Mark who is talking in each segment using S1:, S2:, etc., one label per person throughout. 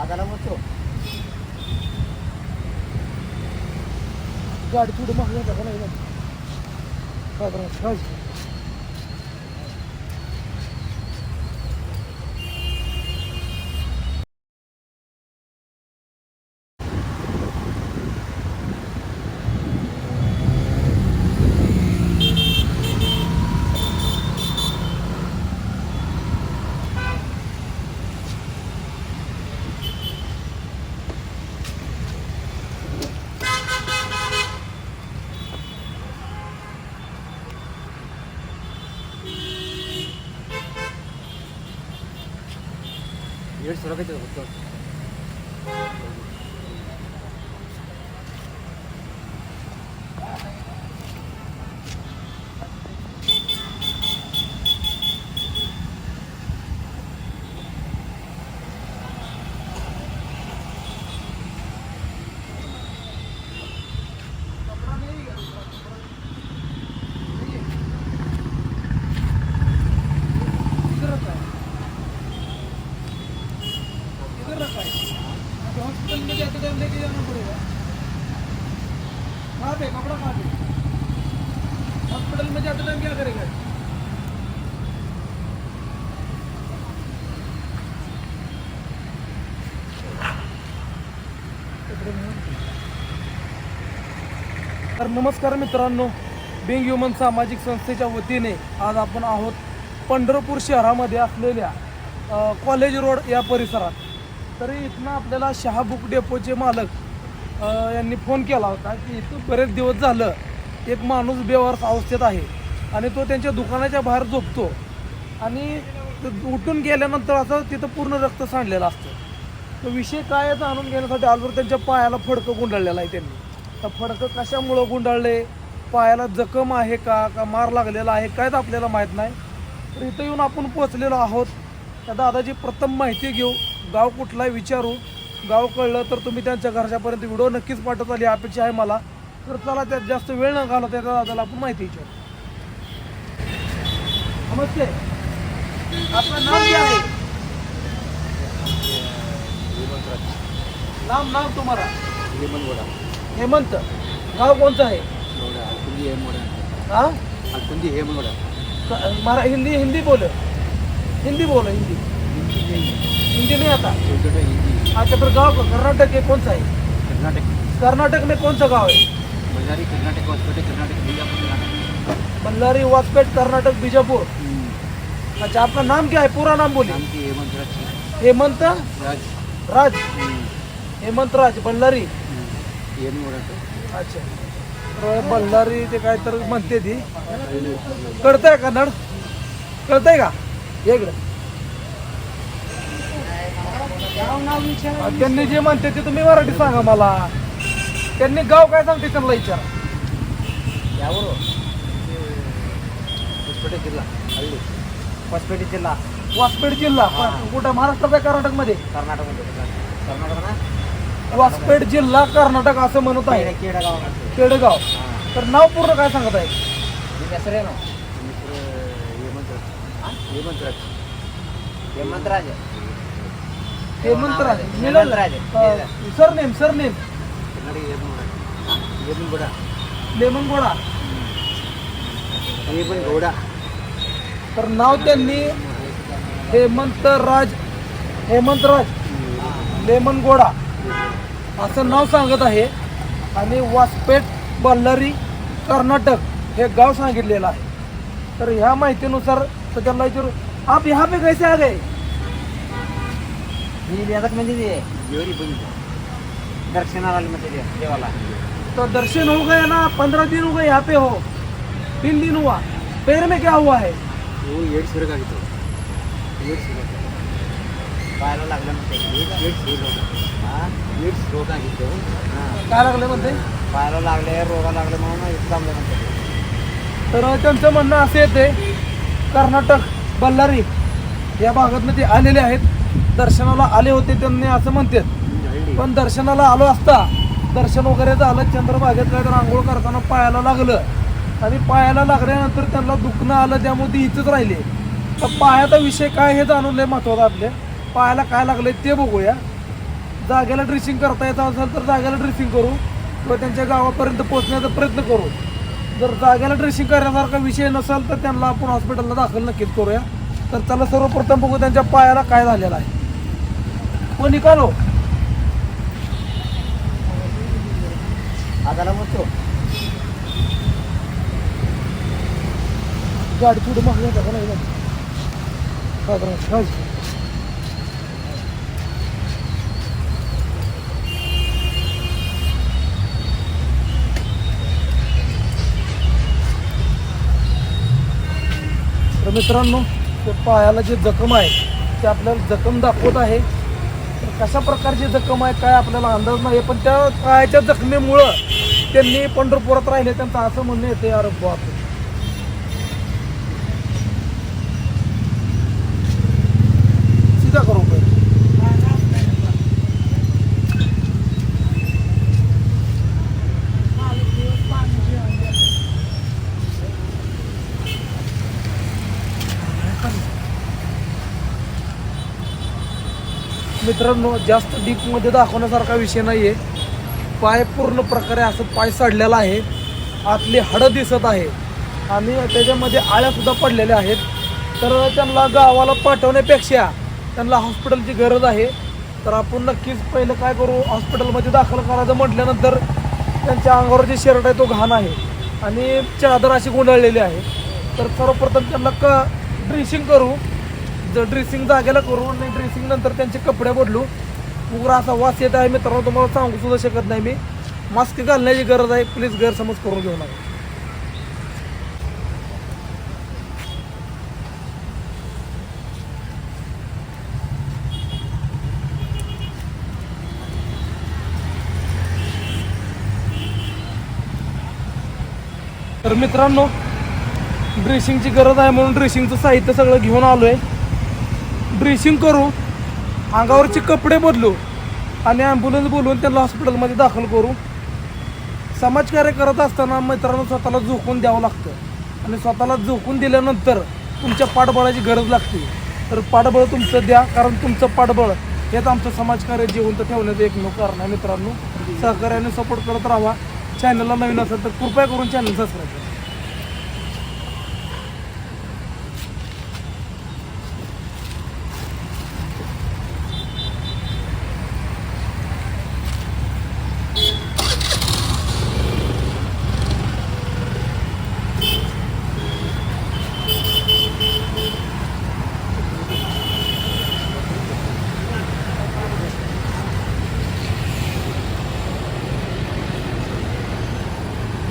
S1: हाताला बसतो
S2: गाडी थोडी मागणी होता का नाही いろいろ調べてること तर नमस्कार मित्रांनो बिंग ह्युमन सामाजिक संस्थेच्या वतीने आज आपण आहोत पंढरपूर शहरामध्ये असलेल्या कॉलेज रोड या परिसरात. तरी इथनं आपल्याला शहा बुक डेपोचे मालक यांनी फोन केला होता की इथं बरेच दिवस झालं एक माणूस बेवारस अवस्थेत आहे आणि तो त्यांच्या दुकानाच्या बाहेर झोपतो आणि उठून गेल्यानंतर असं तिथं पूर्ण रक्त सांडलेलं असतं. तो विषय काय आहे जाणून घेण्यासाठी आजवर त्यांच्या पायाला फडकं गुंडाळलेलं आहे त्यांनी. तर फडकं कशामुळं गुंडाळले? पायाला जखम आहे का? का मार लागलेला आहे? काय तर आपल्याला माहीत नाही. तर इथं येऊन आपण पोचलेलो आहोत. त्या दादाची प्रथम माहिती घेऊ. गाव कुठला विचारू. गाव कळलं तर तुम्ही त्यांच्या घरच्यापर्यंत व्हिडिओ नक्कीच पाठवता. आली अपेक्षा आहे मला. तर चला त्यात जास्त वेळ न घालत त्या दादाला आपण माहिती विचारू. नमस्ते. आपलं नाव काय आहे? नाम नाम
S1: तुम्हाला.
S2: हेमंत गाव कोणतं आहे?
S1: हा? कुंदी
S2: हे
S1: म्हणा
S2: क- हिंदी हिंदी बोल. हिंदी बोल हिंदी. हिंदी नाही. हिंदी
S1: नहीं आता? हिंदी.
S2: अच्छा तर गाव कर्नाटक हे कौन आहे?
S1: कर्नाटक.
S2: कर्नाटक में कौन सा गाँव है
S1: बल्लारी कर्नाटक हॉस्पिटल कर्नाटक बीजापुर कर्नाटक.
S2: बल्लारी वासपेट कर्नाटक बीजापुर. अच्छा आपका नाम क्या है पूरा नाम बोलिए
S1: नाम की हेमंत राज.
S2: हेमंत?
S1: राज.
S2: राज. हेमंत राज बल्लारी. अच्छा. बल्लारी ते काय तर म्हणते ती. कळतंय कन्नड कळतंय का? ये त्यांनी जे म्हणते ते तुम्ही मराठी सांगा मला. त्यांनी गाव काय सांगते त्यांना विचारा.
S1: यावर जिल्हा हल्ली. जिल्हा.
S2: वासपेड जिल्हा. कुठं? महाराष्ट्रात मध्ये कर्नाटकमध्ये?
S1: कर्नाटकमध्ये. कर्नाटक ना?
S2: वासपेठ जिल्हा कर्नाटक असं म्हणत आहे.
S1: केडगाव.
S2: केडगाव. तर नाव पूर्ण काय सांगत आहे? लेमन
S1: गोडा
S2: तर नाव त्यांनी हेमंतराज हेमंतराज. लेमन गोडा असं नाव सांगत आहे. आणि वासपेट बल्लारी कर्नाटक हे गाव सांगितलेलं आहे. तर ह्या माहितीनुसार त्यांना विचारू आप ह्या पे कैसे आ गए?
S1: देवाला.
S2: तो दर्शन हो गया ना पंद्रह दिन हो गए यहाँ पे हो. तीन दिन हुआ. पैर में क्या हुआ है?
S1: वो एड्स पाहायला लागलं म्हणते हां? रोग आहे तो.
S2: काय लागलं म्हणते?
S1: पाहायला लागले रोगा लागले म्हणून एड्स
S2: तर त्यांचं म्हणणं असं येते कर्नाटक बल्लारी या भागातनं ते आलेले आहेत. दर्शनाला आले होते त्यांनी असं म्हणतात. पण दर्शनाला आलो असता दर्शन वगैरे झालं चंद्रभागेत तर आंघोळ करताना पायाला लागलं. आणि पायाला लागल्यानंतर त्यांना दुखणं आलं त्यामुळे इथंच राहिले. तर पायाचा विषय काय हे जाणून लय महत्त्वाचा आपल्या पायाला काय लागलंय ते बघूया. जागेला ड्रेसिंग करता येत असेल तर जागेला ड्रेसिंग करू किंवा त्यांच्या गावापर्यंत पोहोचण्याचा प्रयत्न करू. जर जागेला ड्रेसिंग करण्यासारखा विषय नसेल तर त्यांना आपण हॉस्पिटलला दाखल नक्कीच करूया. तर त्याला सर्वप्रथम बघू त्यांच्या पायाला काय झालेलं आहे. हो निकालो.
S1: आगाला म्हणतो
S2: गाडी पुढे मागणी का नाही? तर मित्रांनो ते पायाला जे जखम आहे ते आपल्याला जखम दाखवत आहे. तर कशा प्रकारची जखम आहे काय आपल्याला अंदाज नाही पण त्या पायाच्या जखमेमुळं त्यांनी पंढरपुरात राहिले त्यांचं असं म्हणणं येते अरे बाप सीधा करू पहिले मित्रांनो जास्त डीपमध्ये दाखवण्यासारखा विषय नाही आहे पाय पूर्ण प्रकारे असं पाय सडलेला आहे. आतली हाडं दिसत आहे. आणि त्याच्यामध्ये आळ्यासुद्धा पडलेल्या आहेत. तर त्यांना गावाला पाठवण्यापेक्षा त्यांना हॉस्पिटलची गरज आहे. तर आपण नक्कीच पहिलं काय करू हॉस्पिटलमध्ये दाखल करायचं म्हटल्यानंतर त्यांच्या अंगावर जे शर्ट आहे तो घाण आहे. आणि चादर अशी गुंडाळलेली आहे. तर सर्वप्रथम त्यांना क ड्रेसिंग करू. ड्रेसिंग जागेला करू आणि ड्रेसिंग नंतर त्यांचे कपडे बदलू. उग्र असा वास येत आहे मित्रांनो तुम्हाला सांगू सुद्धा शकत नाही मी. मास्क घालण्याची गरज आहे प्लीज गैरसमज करून घेऊ नका. तर मित्रांनो ड्रेसिंगची गरज आहे म्हणून ड्रेसिंगचं साहित्य सगळं घेऊन आलो आहे ड्रेसिंग करू अंगावरचे कपडे बदलू आणि ॲम्ब्युलन्स बोलवून त्यांना हॉस्पिटलमध्ये दाखल करू. समाजकार्य करत असताना मित्रांनो स्वतःला झोकून द्यावं लागतं. आणि स्वतःला झोकून दिल्यानंतर तुमच्या पाठबळाची गरज लागते. तर पाठबळ तुमचं द्या कारण तुमचं पाठबळ हेच आमचं समाजकार्य जिवंत ठेवण्याचं एकमेव कारण आहे मित्रांनो. सहकार्याने सपोर्ट करत राहा. चॅनलला नवीन असेल तर कृपया करून चॅनल सबस्क्राईब करा.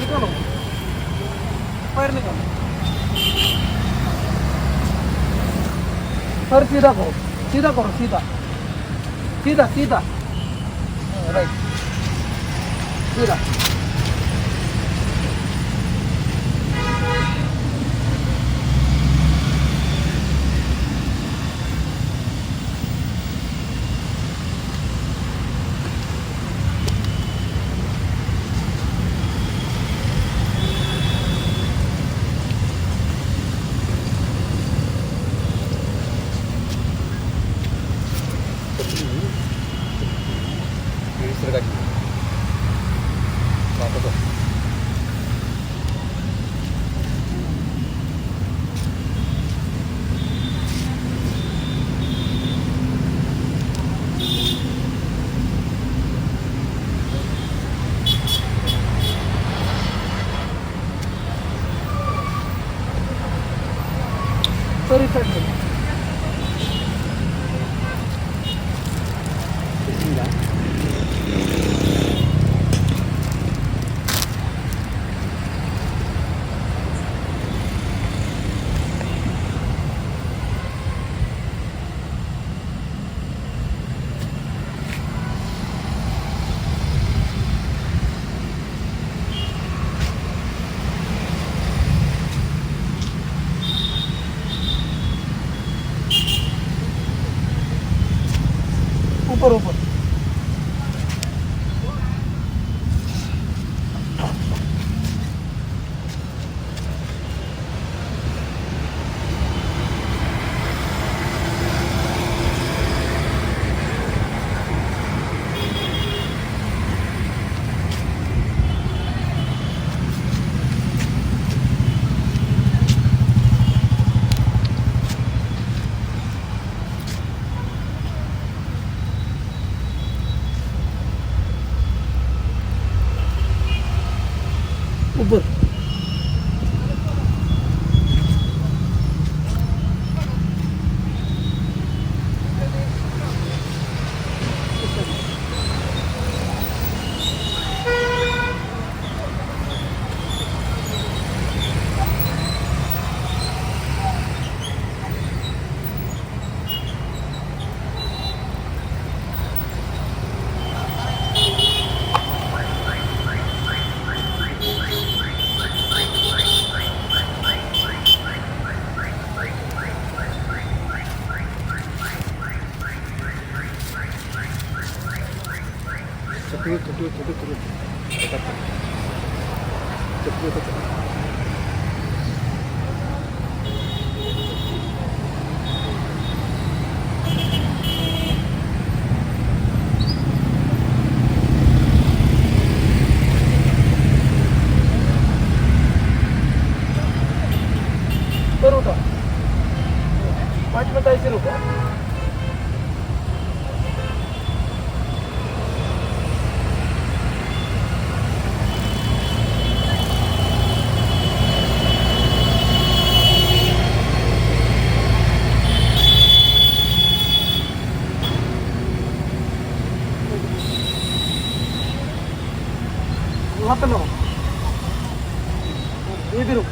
S2: निकालो पैर निकालो सर सीधा करो सीधा करो सीधा सीधा सीधा राइट सीधा
S1: वाटतो
S2: सर उबर Закрыто, закрыто, закрыто. Вот так вот. Закрыто, закрыто. हात लावा इथे रुक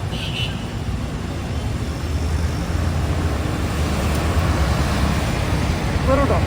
S2: करू का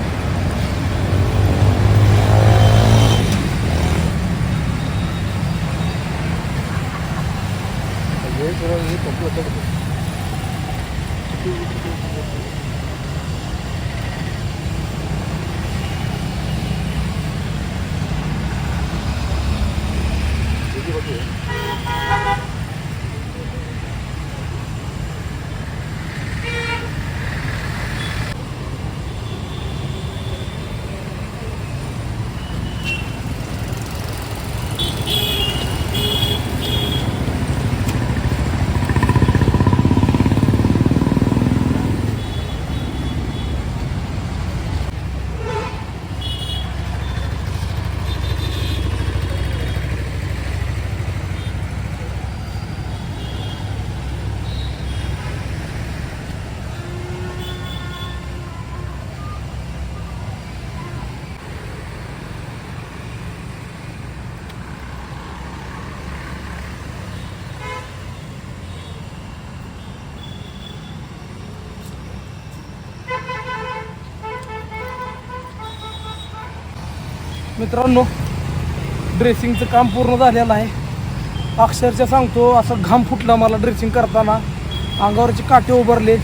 S2: मित्रांनो ड्रेसिंगचं काम पूर्ण झालेलं आहे. अक्षरशः सांगतो असं घाम फुटला मला ड्रेसिंग करताना. अंगावरचे काटे उभारले.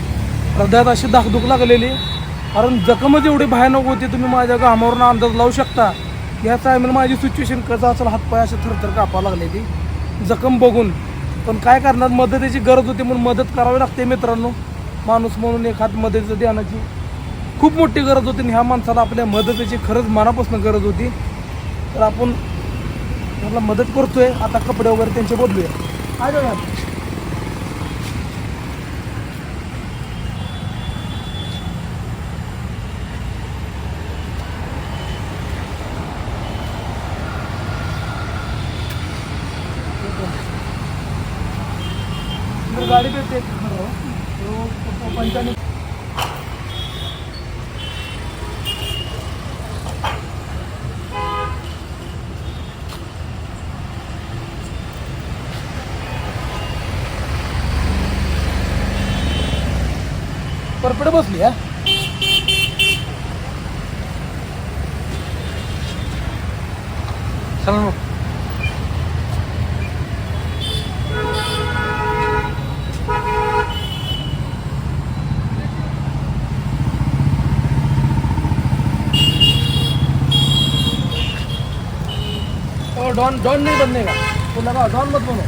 S2: हृदयात अशी धाकधूक लागलेली. कारण जखमच एवढी भयानक होती तुम्ही माझ्या घामावरून अंदाज लावू शकता. या टायमाला माझी सिच्युएशन कसं असेल हातपाय असे थरथर कापा लागले ती जखम बघून. पण काय करणार मदतीची गरज होती म्हणून मदत करावी लागते मित्रांनो. माणूस म्हणून एक हात मदतीचं ध्यानाची खूप मोठी गरज होती आणि ह्या माणसाला आपल्या मदतीची खरंच मनापासून गरज होती. तर आपण त्याला मदत करतोय. आता कपडे वगैरे त्यांचे बदलूया. काय बसली हा चला मग डॉन डॉन नहीं बनने का। तो लगा, डॉन मत बनो।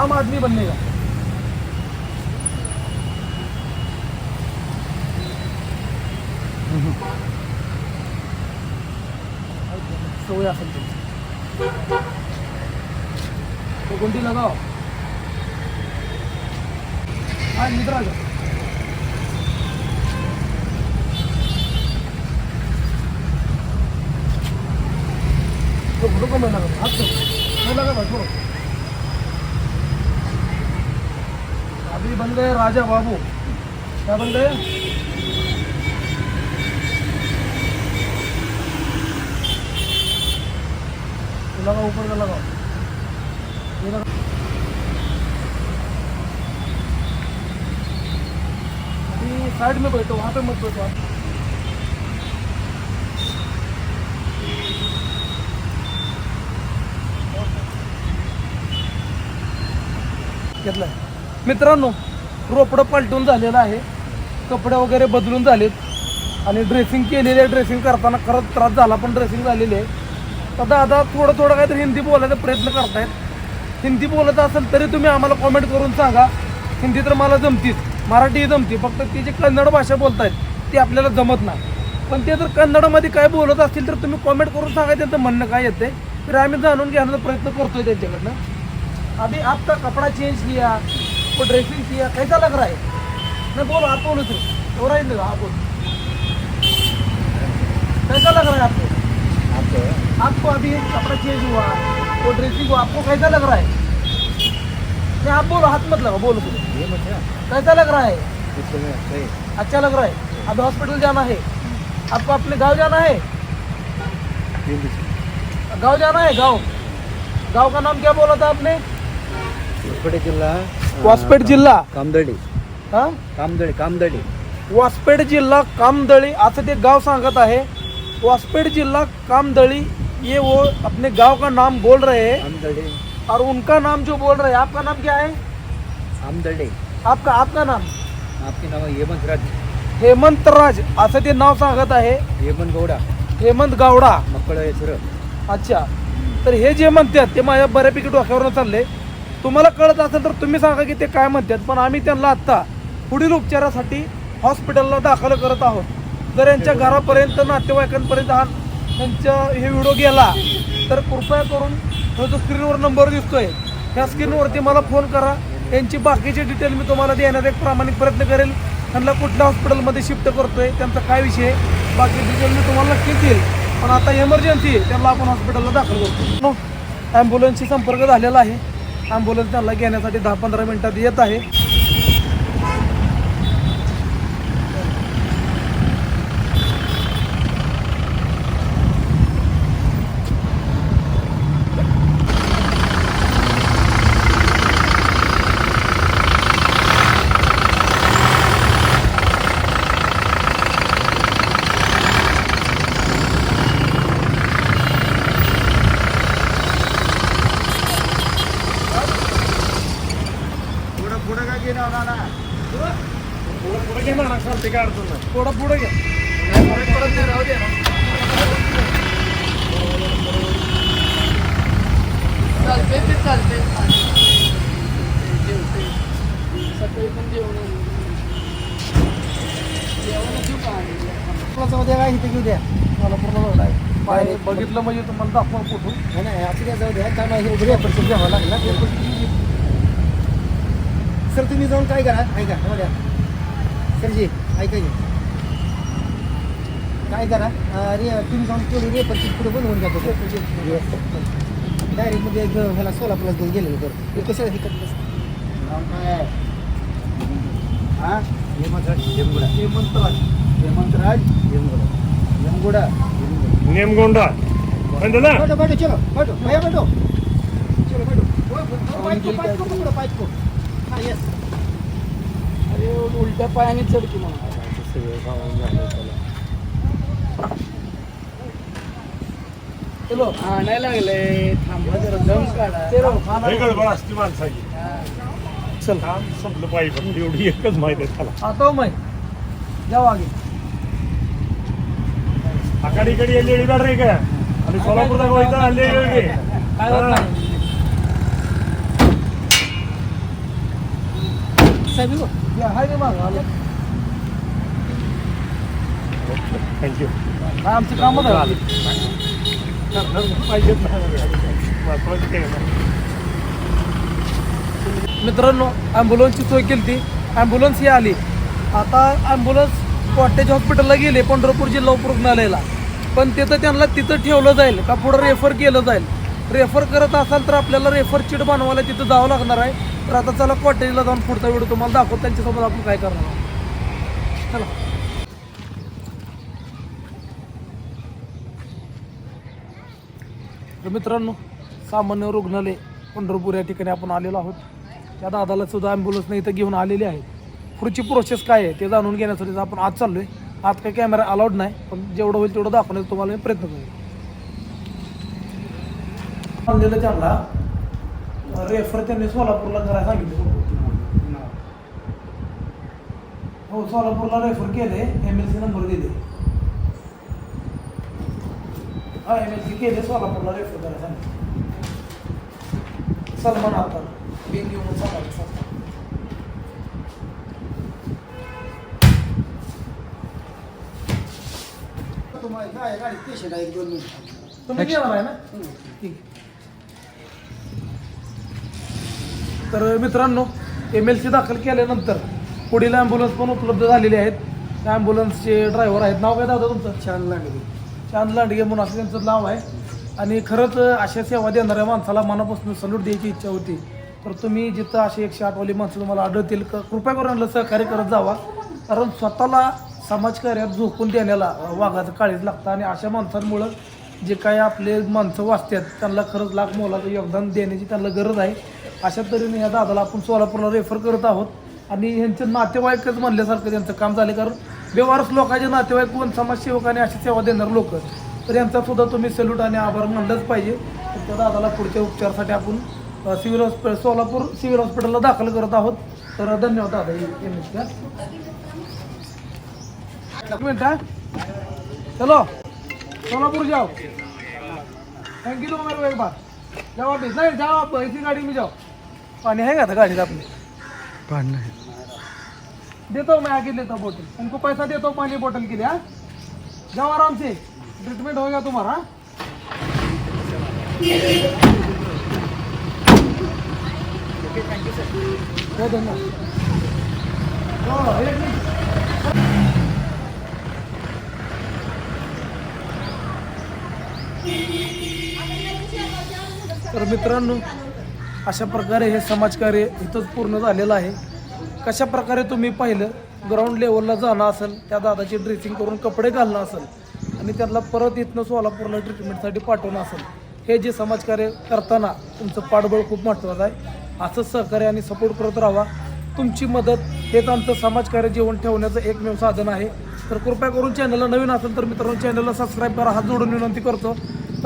S2: आम आदमी बनने का सवय असेल तुमची तो गुंडी लगाओ हा मित्र आ जाओ. तो रुको मैं लगा हाथ छोड़ो मैं लगा भाई छोड़ो अभी बन गए राजा बाबू क्या बन गए लगाओ ऊपर का? लगाओ ये लगा साइड में बैठो वहाँ पे मत बैठो आप घेतलाय. मित्रांनो रोपडं पलटून झालेलं आहे. कपडे वगैरे बदलून झालेत. आणि ड्रेसिंग केलेले ड्रेसिंग करताना खरंच त्रास झाला पण ड्रेसिंग झालेली आहे. तर दादा थोडं थोडं काहीतरी हिंदी बोलायचा प्रयत्न करतायत. हिंदी बोलत असेल तरी तुम्ही आम्हाला कॉमेंट करून सांगा. हिंदी तर मला जमतीच. मराठीही जमती. फक्त ती जी कन्नड भाषा बोलतायत ती आपल्याला जमत नाही. पण ते जर कन्नडमध्ये काय बोलत असतील तर तुम्ही कॉमेंट करून सांगा त्यांचं म्हणणं काय येते तर आम्ही जाणून घेण्याचा प्रयत्न करतोय त्यांच्याकडनं. अभी आपका कपड़ा चेंज किया वो ड्रेसिंग किया कैसा लग रहा है? मैं बोलो आप बोलो तो हो रहा है आप बोलो. कैसा लग रहा है आपको?
S1: आपको
S2: अभी कपड़ा चेंज हुआ। वो ड्रेसिंग हुआ। आपको कैसा लग रहा है? नहीं आप बोलो हाथ मत लगाओ बोलो बोलो। कैसा लग रहा है? अच्छा लग रहा है? अभी हॉस्पिटल जाना है। आपको अपने गांव जाना है? गांव जाना है? गांव। गांव का नाम क्या बोला था आपने?
S1: उस्पेट जिल्हा
S2: जिल्हा
S1: कामदडी
S2: हाँ?
S1: कामदडी कामदडी
S2: वासपेठ जिल्हा कामदळी असं ते गाव सांगत आहे. वासपेठ जिल्हा कामदळी ये वो अपने गांव का नाम बोल रहे हैं। और उनका नाम जो बोल रहे हैं आपका नाम क्या है?
S1: कामदडी
S2: आपका आपका नाम?
S1: आपके नाव हेमंत राज।
S2: हेमंत राज असं ते नाव सांगत आहे।
S1: हेमंत गौडा।
S2: हेमंत गावडा
S1: सर।
S2: अच्छा तर हे जे म्हणतात ते माझ्या बऱ्यापैकी डोक्यावरून चालले. तुम्हाला कळत असेल तर तुम्ही सांगा की ते काय म्हणतात पण आम्ही त्यांना आत्ता पुढील उपचारासाठी हॉस्पिटलला दाखल करत आहोत. जर यांच्या घरापर्यंत नातेवाईकांपर्यंत हा त्यांचा हे व्हिडिओ गेला तर कृपया करून हा जो स्क्रीनवर नंबर दिसतोय त्या स्क्रीनवरती मला फोन करा. यांची बाकीचे डिटेल मी तुम्हाला देण्याचा एक प्रामाणिक प्रयत्न करेल. त्यांना कुठल्या हॉस्पिटलमध्ये शिफ्ट करतोय त्यांचा काय विषय आहे बाकी डिटेल मी तुम्हाला नक्कीच देईल. पण आता इमर्जन्सी आहे त्यांना आपण हॉस्पिटलला दाखल करतो. ॲम्ब्युलन्सशी संपर्क झालेला आहे. ॲम्ब्युलन्स त्यांना घेण्यासाठी दहा पंधरा मिनिटात येत आहे.
S1: पुढं पुढं काय घेणार ना
S2: थोडं पुढे घ्या
S3: चालते ते चालते जेवते सकाळी पण जेवण जेवण देऊ का
S1: काय इथे घेऊ द्या.
S2: मला पूर्ण आहे पाय बघितलं म्हणजे तुम्हाला दाखवा फोटो
S1: नाही नाही असं द्या जाऊ द्या. काय माहिती उघडे पण घ्यावं लागेल. ना सर तुम्ही जाऊन काय करा? ऐका हो द्या. सरजी ऐका की. काय करा? अरे तुम्ही जाऊन रे पण पुढे बनवून घ्या डायरेक्ट म्हणजे एक ह्याला सोलापूरला घेऊन गेलेलो तर हे कशाला हे करत काय हा? हेमंतराज हेमगुडा.
S2: हेमंतराज
S1: हेमंतराज हेमगुडा हेमगुडा. हेमगुडा.
S4: नेमगोंडा. बंदला
S1: बैठो बैठो चलो. बैठो भैया बैठो चलो बैठो पाइप को पकड़ो पाइप
S2: अरे उलट्या पायाने चढकी म्हणा चलो.
S3: आणायला लागले. थांबा जरा दम काढा.
S2: तेरो खाना
S4: हे गडबड असते माणसाची.
S2: चल.
S4: काम संपलं पाहिजे फक्त. एवढी एकच माहिती आहे त्याला.
S2: आता मैं जाओ आगे
S4: आकाडी इकडे येलेली गाड रे का आणि सोलापूर दाखवायचं आणले
S2: काय होत नाही.
S1: साहेब.
S2: या, हाय रे मागं, आलो.
S4: थँक्यू
S2: काय आमचं
S4: नाही.
S2: मित्रांनो ॲम्ब्युलन्सची सोय केली ती ॲम्ब्युलन्स ही आली. आता ॲम्ब्युलन्स कॉटेज हॉस्पिटलला गेले पंढरपूर जिल्हा उपरुग्णालयाला. पण तिथं त्यांना तिथं ठेवलं जाईल का पुढं रेफर केलं जाईल. रेफर करत असाल तर आपल्याला रेफर चिट बनवायला तिथं जावं लागणार आहे. तर आता चला कॉटेजला जाऊन पुढचा व्हिडिओ तुम्हाला दाखवतो त्यांच्यासोबत आपण काय करणार आहोत. चला. तर मित्रांनो सामान्य रुग्णालय पंढरपूर या ठिकाणी आपण आलेलो आहोत. त्या दादाला सुद्धा ॲम्ब्युलन्सने इथं घेऊन आलेली आहे पुढची प्रोसेस काय आहे ते जाणून घेण्यासाठी आपण आज चाललो आहे आज काही कॅमेरा अलाउड नाही पण जेवढं होईल तेवढं दाखवण्याचा तुम्हाला मी प्रयत्न करेन. आणलेलं त्यांना रेफर त्यांनी सोलापूरला करायला सांगितलं. हो सोलापूरला रेफर केले एम एल सी नंबर दिले हा एम एल केले सोलापूरला रेफर करायला सांगितलं. सलमान आता बेंग घेऊन संस्था
S1: तुम्हाला काय गाडी पेशंट आहे एक दोन मिनिट.
S2: तुम्ही घेणार आहे ना? ठीक तर मित्रांनो एम एल सी दाखल केल्यानंतर पुढील ॲम्ब्युलन्स पण उपलब्ध झालेले आहेत. त्या ॲम्ब्युलन्सचे ड्रायव्हर आहेत. नाव काय दादा तुमचं?
S1: छान लागली
S2: चांद लांडगे म्हणून असं त्यांचं नाव आहे. आणि खरंच अशा सेवा देणाऱ्या माणसाला मनापासून सल्यूट द्यायची इच्छा होती. तर तुम्ही जिथं अशी एकशे आठवाली माणसं तुम्हाला आढळतील क- कृपया करून सहकार्य करत जावा. कारण स्वतःला समाजकार्यात झोकून देण्याला वाघाचं काळीज लागतं. आणि अशा माणसांमुळं जे काही आपले माणसं वाचतात त्यांना खरंच लाख मोलाचं योगदान देण्याची त्यांना गरज आहे. अशा तऱ्हेने ह्या दादाला आपण सोलापूरला रेफर करत आहोत. आणि ह्यांचे नातेवाईकच म्हणल्यासारखं त्यांचं काम झाले. कारण व्यवहारच लोकांचे नातेवाईक कोण समाजसेवक आणि अशी सेवा देणार लोक. तर यांचा सुद्धा तुम्ही सल्यूट आणि आभार मानलंच पाहिजे. तर त्या दादाला पुढच्या उपचारासाठी आपण सिव्हिल हॉस्पिटल सोलापूर सिव्हिल हॉस्पिटलला दाखल करत आहोत. तर धन्यवाद दादा येण्याच्या एक मिनिट हा. चलो. जाओ. थैंक यू मेरे को एक बार. जाओ आप नहीं जाओ आप गाड़ी में जाओ पानी है क्या था गाड़ी में? अपने देता हूँ मैं आके लेता हूँ बोतल उनको पैसा देता हूँ पानी बोतल के लिए हाँ? जाओ आराम से। ट्रीटमेंट हो गया तुम्हारा। हाँ? बहुत धन्यवाद हो, एक मिनिट. तर मित्रांनो अशा प्रकारे हे समाजकार्य इथंच पूर्ण झालेलं आहे. कशा प्रकारे तुम्ही पाहिलं ग्राउंड लेवलला जाणं असेल त्या दादाची ड्रेसिंग करून कपडे घालणं असेल आणि त्यांना परत इथनं सोलापूरला ट्रीटमेंटसाठी पाठवणं असेल हे जे समाजकार्य करताना तुमचं पाठबळ खूप महत्त्वाचं आहे. असंच सहकार्य आणि सपोर्ट करत राहा. तुमची मदत हेच आमचं समाजकार्य जीवन ठेवण्याचं एकमेव साधन आहे. तर कृपया करून चॅनलला नवीन असेल तर मित्रांनो चॅनलला सबस्क्राईब करा. हात जोडून विनंती करतो.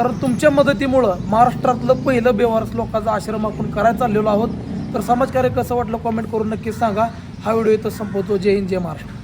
S2: कारण तुमच्या मदतीमुळं महाराष्ट्रातलं पहिलं बेवारस लोकांचा आश्रम आपण करायला चाललेलो आहोत. तर समाजकार्य कसं वाटलं कॉमेंट करून नक्कीच सांगा. हा व्हिडिओ इथं संपवतो. जय हिंद जय महाराष्ट्र.